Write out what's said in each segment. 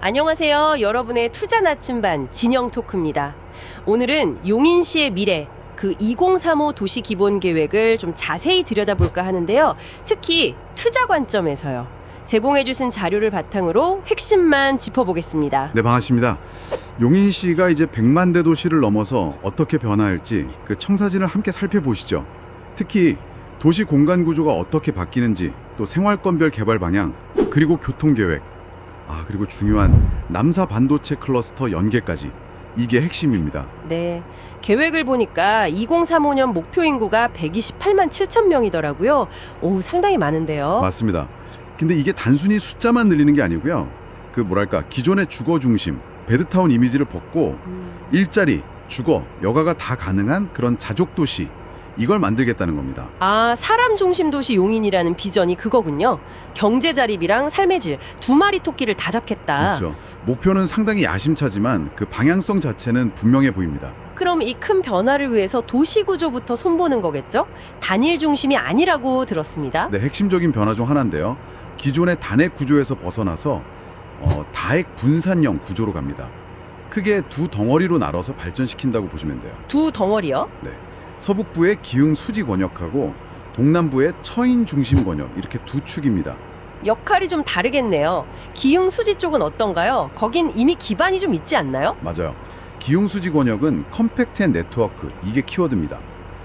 안녕하세요. 여러분의 투자 나침반 진영 토크입니다. 오늘은 용인시의 미래 그 2035 도시 기본 계획을 좀 자세히 들여다볼까 하는데요. 특히 투자 관점에서요. 제공해 주신 자료를 바탕으로 핵심만 짚어보겠습니다. 네, 반갑습니다. 용인시가 이제 100만 대 도시를 넘어서 어떻게 변화할지 그 청사진을 함께 살펴보시죠. 특히 도시 공간 구조가 어떻게 바뀌는지, 또 생활권별 개발 방향, 그리고 교통 계획, 아 그리고 중요한 남사 반도체 클러스터 연계까지 이게 핵심입니다. 네. 계획을 보니까 2035년 목표 인구가 128만 7천 명이더라고요. 오, 상당히 많은데요. 맞습니다. 근데 이게 단순히 숫자만 늘리는 게 아니고요. 그 뭐랄까 기존의 주거 중심, 베드타운 이미지를 벗고 음, 일자리, 주거, 여가가 다 가능한 그런 자족 도시 이걸 만들겠다는 겁니다. 아, 사람 중심 도시 용인이라는 비전이 그거군요. 경제 자립이랑 삶의 질 두 마리 토끼를 다 잡겠다. 그렇죠. 목표는 상당히 야심차지만 그 방향성 자체는 분명해 보입니다. 그럼 이 큰 변화를 위해서 도시 구조부터 손보는 거겠죠? 단일 중심이 아니라고 들었습니다. 네, 핵심적인 변화 중 하나인데요. 기존의 단핵 구조에서 벗어나서 어, 다핵 분산형 구조로 갑니다. 크게 두 덩어리로 나눠서 발전시킨다고 보시면 돼요. 두 덩어리요? 서북부의 기흥 수지 권역하고 동남부의 처인 중심 권역 이렇게 두 축입니다. 역할이 좀 다르겠네요. 기흥 수지 쪽은 어떤가요? 거긴 이미 기반이 좀 있지 않나요? 맞아요. 기흥 수지 권역은 컴팩트한 네트워크 이게 키워드입니다.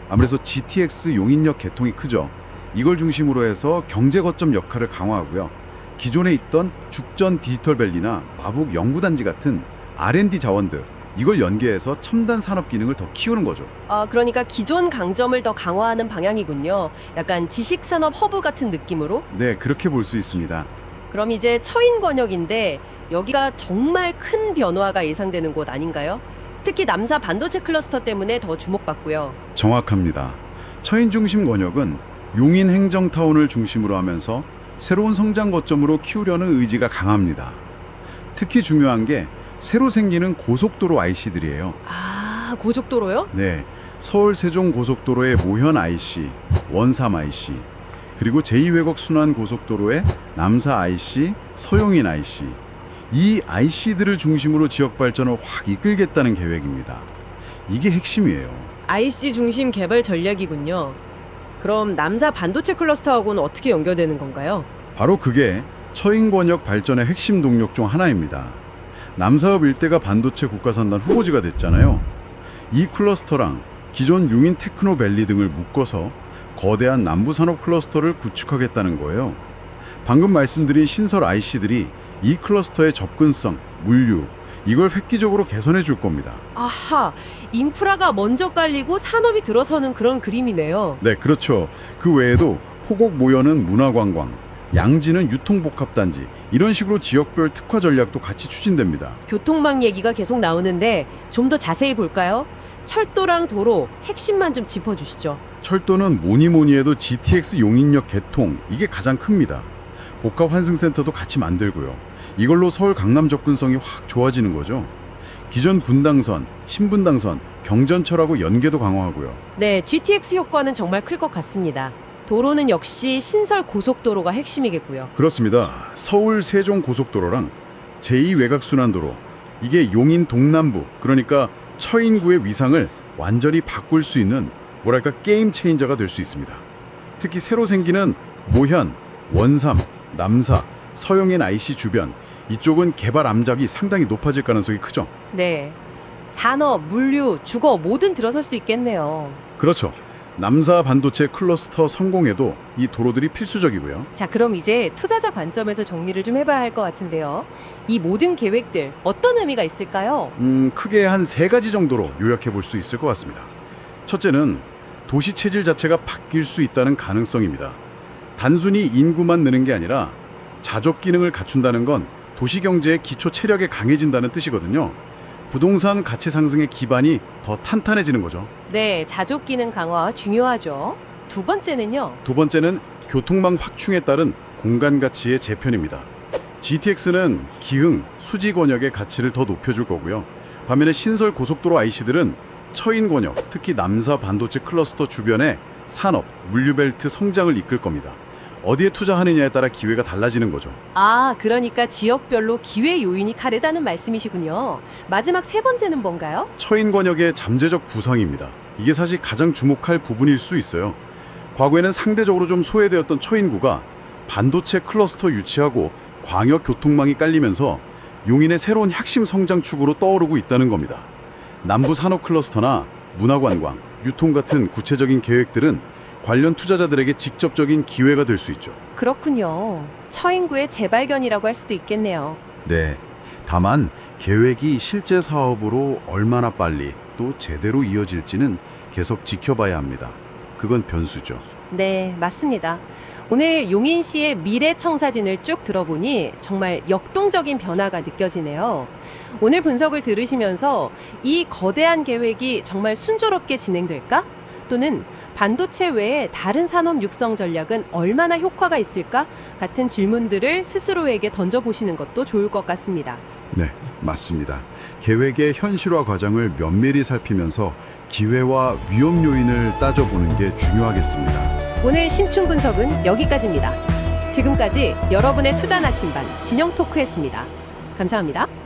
아무래도 GTX 용인역 개통이 크죠. 이걸 중심으로 해서 경제 거점 역할을 강화하고요. 기존에 있던 죽전 디지털밸리나 마북 연구단지 같은 R&D 자원들 이걸 연계해서 첨단 산업 기능을 더 키우는 거죠. 아, 그러니까 기존 강점을 더 강화하는 방향이군요. 약간 지식 산업 허브 같은 느낌으로? 네, 그렇게 볼 수 있습니다. 그럼 이제 처인 권역인데 여기가 정말 큰 변화가 예상되는 곳 아닌가요? 특히 남사 반도체 클러스터 때문에 더 주목받고요. 정확합니다. 처인 중심 권역은 용인 행정타운을 중심으로 하면서 새로운 성장 거점으로 키우려는 의지가 강합니다. 특히 중요한 게 새로 생기는 고속도로 IC들이에요. 아, 고속도로요? 네, 서울 세종 고속도로의 모현 IC, 원삼 IC, 그리고 제2외곽 순환 고속도로의 남사 IC, 서용인 IC. 이 IC들을 중심으로 지역 발전을 확 이끌겠다는 계획입니다. 이게 핵심이에요. IC 중심 개발 전략이군요. 그럼 남사 반도체 클러스터하고는 어떻게 연결되는 건가요? 바로 그게 처인권역 발전의 핵심 동력 중 하나입니다. 남사업 일대가 반도체 국가산단 후보지가 됐잖아요. 이 클러스터랑 기존 용인 테크노밸리 등을 묶어서 거대한 남부산업 클러스터를 구축하겠다는 거예요. 방금 말씀드린 신설 IC들이 이 클러스터의 접근성, 물류, 이걸 획기적으로 개선해 줄 겁니다. 아하, 인프라가 먼저 깔리고 산업이 들어서는 그런 그림이네요. 네, 그렇죠. 그 외에도 포곡 모여는 문화관광, 양지는 유통복합단지 이런 식으로 지역별 특화 전략도 같이 추진됩니다. 교통망 얘기가 계속 나오는데 좀 더 자세히 볼까요? 철도랑 도로 핵심만 좀 짚어주시죠. 철도는 뭐니 뭐니 해도 GTX 용인역 개통 이게 가장 큽니다. 복합 환승센터도 같이 만들고요. 이걸로 서울 강남 접근성이 확 좋아지는 거죠. 기존 분당선, 신분당선, 경전철하고 연계도 강화하고요. 네, GTX 효과는 정말 클 것 같습니다. 도로는 역시 신설 고속도로가 핵심이겠고요. 그렇습니다. 서울 세종 고속도로랑 제2 외곽순환도로 이게 용인 동남부 그러니까 처인구의 위상을 완전히 바꿀 수 있는 뭐랄까 게임 체인저가 될 수 있습니다. 특히 새로 생기는 모현, 원삼, 남사, 서용인 IC 주변 이쪽은 개발 암작이 상당히 높아질 가능성이 크죠. 네. 산업, 물류, 주거 모든 들어설 수 있겠네요. 그렇죠. 남사 반도체 클러스터 성공에도 이 도로들이 필수적이고요. 자, 그럼 이제 투자자 관점에서 정리를 좀 해봐야 할 것 같은데요. 이 모든 계획들 어떤 의미가 있을까요? 음, 크게 한 세 가지 정도로 요약해 볼 수 있을 것 같습니다. 첫째는 도시 체질 자체가 바뀔 수 있다는 가능성입니다. 단순히 인구만 느는 게 아니라 자족 기능을 갖춘다는 건 도시 경제의 기초 체력에 강해진다는 뜻이거든요. 부동산 가치 상승의 기반이 더 탄탄해지는 거죠. 네, 자족 기능 강화 중요하죠. 두 번째는요. 두 번째는 교통망 확충에 따른 공간 가치의 재편입니다. GTX는 기흥, 수지 권역의 가치를 더 높여줄 거고요. 반면에 신설 고속도로 IC들은 처인 권역, 특히 남사 반도체 클러스터 주변의 산업, 물류벨트 성장을 이끌 겁니다. 어디에 투자하느냐에 따라 기회가 달라지는 거죠. 아, 그러니까 지역별로 기회 요인이 다르다는 말씀이시군요. 마지막 세 번째는 뭔가요? 처인 권역의 잠재적 부상입니다. 이게 사실 가장 주목할 부분일 수 있어요. 과거에는 상대적으로 좀 소외되었던 처인구가 반도체 클러스터 유치하고 광역 교통망이 깔리면서 용인의 새로운 핵심 성장 축으로 떠오르고 있다는 겁니다. 남부 산업 클러스터나 문화관광, 유통 같은 구체적인 계획들은 관련 투자자들에게 직접적인 기회가 될 수 있죠. 그렇군요. 처인구의 재발견이라고 할 수도 있겠네요. 네. 다만 계획이 실제 사업으로 얼마나 빨리 또 제대로 이어질지는 계속 지켜봐야 합니다. 그건 변수죠. 네, 맞습니다. 오늘 용인시의 미래 청사진을 쭉 들어보니 정말 역동적인 변화가 느껴지네요. 오늘 분석을 들으시면서 이 거대한 계획이 정말 순조롭게 진행될까? 또는 반도체 외에 다른 산업 육성 전략은 얼마나 효과가 있을까? 같은 질문들을 스스로에게 던져보시는 것도 좋을 것 같습니다. 네, 맞습니다. 계획의 현실화 과정을 면밀히 살피면서 기회와 위험 요인을 따져보는 게 중요하겠습니다. 오늘 심층 분석은 여기까지입니다. 지금까지 여러분의 투자 나침반 진영 토크였습니다. 감사합니다.